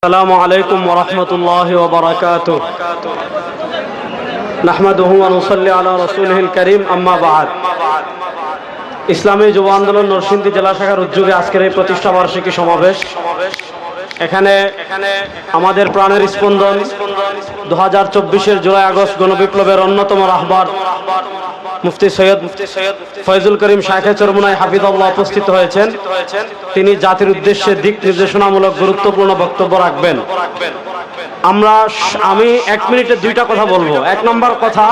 السلام عليكم ورحمة الله وبركاته نحمده ونصلي على رسوله الكريم أما بعد ইসলামী যুব আন্দোলন নরসিংদী জেলা শাখার উদ্যোগে আজকের এই প্রতিষ্ঠা বার্ষিকী সমাবেশ এখানে আমাদের প্রাণের স্পন্দন দু হাজার চব্বিশের জুলাই আগস্ট গণবিপ্লবের অন্যতম রাহবার। মুফতি সৈয়দ ফয়জুল করিম শাহে হাফিদ হাফিদুল্লাহ উপস্থিত হয়েছেন। তিনি জাতির উদ্দেশ্যে দিক নির্দেশনামূলক গুরুত্বপূর্ণ বক্তব্য রাখবেন। আমরা আমি এক মিনিটে দুইটা কথা বলব। এক নম্বর কথা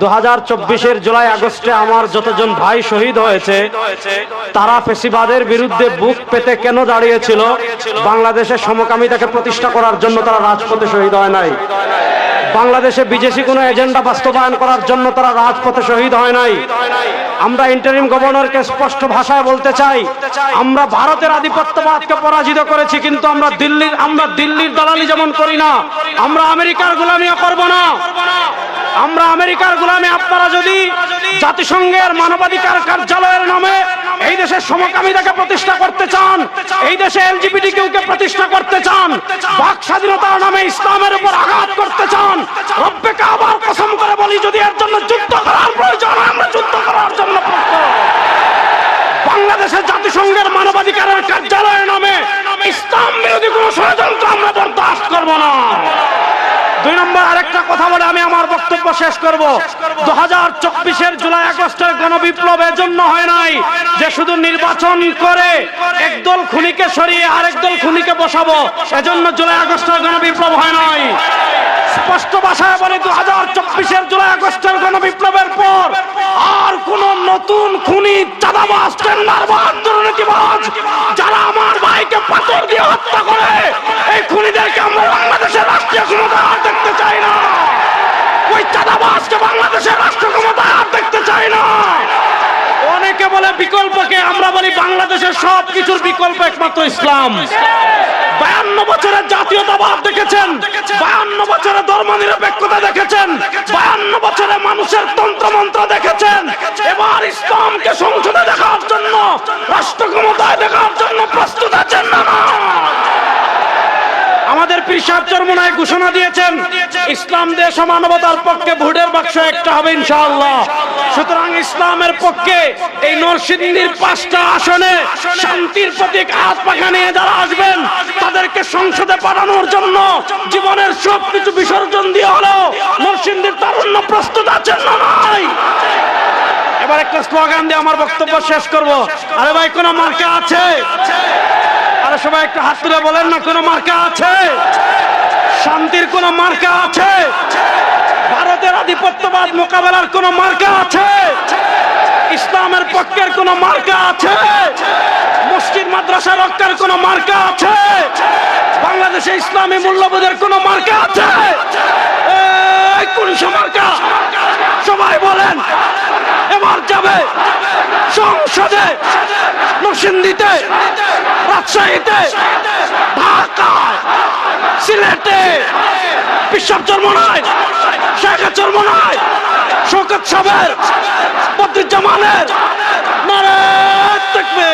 দু হাজার চব্বিশের জুলাই আগস্টে আমার যতজন ভাই শহীদ হয়েছে, তারা ফেসিবাদের বিরুদ্ধে বুক পেতে কেন দাঁড়িয়েছিল? বাংলাদেশের সমকামিতাকে প্রতিষ্ঠা করার জন্য তারা রাজপথে শহীদ হয় নাই। বাংলাদেশে বিদেশি কোনো এজেন্ডা বাস্তবায়ন করার জন্য তারা রাজপথে শহীদ হয় নাই। আমরা ইন্টারিম গভর্নরকে স্পষ্ট ভাষায় বলতে চাই, আমরা ভারতের আধিপত্যবাদকে পরাজিত করেছি, কিন্তু আমরা দিল্লির আমরা দিল্লির দালালি যেমন করি না, আমরা আমেরিকার গোলামিও করব না। আমরা আমেরিকার গোলামি আপনারা যদি জাতিসংঘের মানবাধিকার কার্যালয়ের নামে এই দেশের সমকামিতাকে প্রতিষ্ঠা করতে চান, এই দেশে এলজিবিটি কেউকে প্রতিষ্ঠা করতে চান, বাক স্বাধীনতার নামে ইসলামের উপর আঘাত করতে চান রব্বেকে আবার কসম করে বলি যদি এর জন্য যুদ্ধ করার প্রয়োজন হয়, আমরা যুদ্ধ করার জন্য প্রস্তুত বাংলাদেশের জাতিসংঘের মানবাধিকারের কার্যালয়ের নামে ইসলাম বিরোধী কোন ষড়যন্ত্র আমরা বরদাস্ত করব না। দুই নম্বর আরেকটা কথা বলে আমি আমার বক্তব্য শেষ করব। দু হাজার চব্বিশের জুলাই আগস্টের গণবিপ্লব এজন্য হয় নাই যে শুধু নির্বাচন করে একদল খুনিকে সরিয়ে আরেক দল খুনিকে বসাবো, এজন্য জুলাই আগস্টের গণবিপ্লব হয় নাই। স্পষ্ট ভাষায় বলে দু হাজার চব্বিশের জুলাই আগস্টের গণবিপ্লবের পর নতুন খুনি চাঁদাবাজ, টেন্ডারবাজ, দুর্নীতিবাজ, যারা আমার ভাইকে পাথর দিয়ে হত্যা করে, এই খুনিদেরকে আমরা বাংলাদেশের রাষ্ট্রীয় ক্ষমতা আর দেখতে চাই না। ওই চাঁদাবাজকে বাংলাদেশের রাষ্ট্র ক্ষমতা আর দেখতে চাই না। অনেকে বলে বিকল্পকে, আমরা বলি বাংলাদেশের সব কিছুর বিকল্প একমাত্র ইসলাম। বছরের জাতীয়তাবাদ দেখেছেন বায়ান্ন বছরের ধর্ম নিরপেক্ষতা দেখেছেন। বায়ান্ন বছরে মানুষের তন্ত্রমন্ত্র দেখেছেন। এবার ইসলামকে সংসদে দেখার জন্য রাষ্ট্র ক্ষমতায় দেখার জন্য প্রস্তুত আছেন না আমাদের পীর সাহেব চরমনায় ঘোষণা দিয়েছেন ইসলাম দেশ মানবতার পক্ষে ভোটের বাক্স একটা হবে ইনশাআল্লাহ। সুতরাং ইসলামের পক্ষে এই নরসিংদীর পাঁচটা আসনে শান্তির প্রতীক হাত পাখা নিয়ে যারা আসবেন। তাদেরকে সংসদে পাঠানোর জন্য জীবনের সব কিছু বিসর্জন দিয়ে হলেও নরসিংদীর তারুণ্য প্রস্তুত আছেন না নাই? এবার একটা স্লোগান দিয়ে আমার বক্তব্য শেষ করব। আরে ভাই, কোন মার্কা আছে? আরে সবাই একটু হাত তুলে বলেন না, কোনো মার্কা আছে? শান্তির কোনো মার্কা আছে? ভারতের আধিপত্যবাদ মোকাবেলার কোনো মার্কা আছে? ইসলামের পক্ষের কোন মার্কা আছে? মাদ্রাসা রক্তের কোনো মার্কা আছে? বাংলাদেশে ইসলামী মূল্যবোধের কোনো মার্কা আছে? সবাই বলেন, এবার যাবে সংসদে, নরসিংদীতে, রাজশাহীতে, ঢাকায়, সিলেটে। বিশ্বব চর্মনায় শেখা চর্মনায় শৌকত সাহেবের, বদরুজ্জামানের নারে থাকবে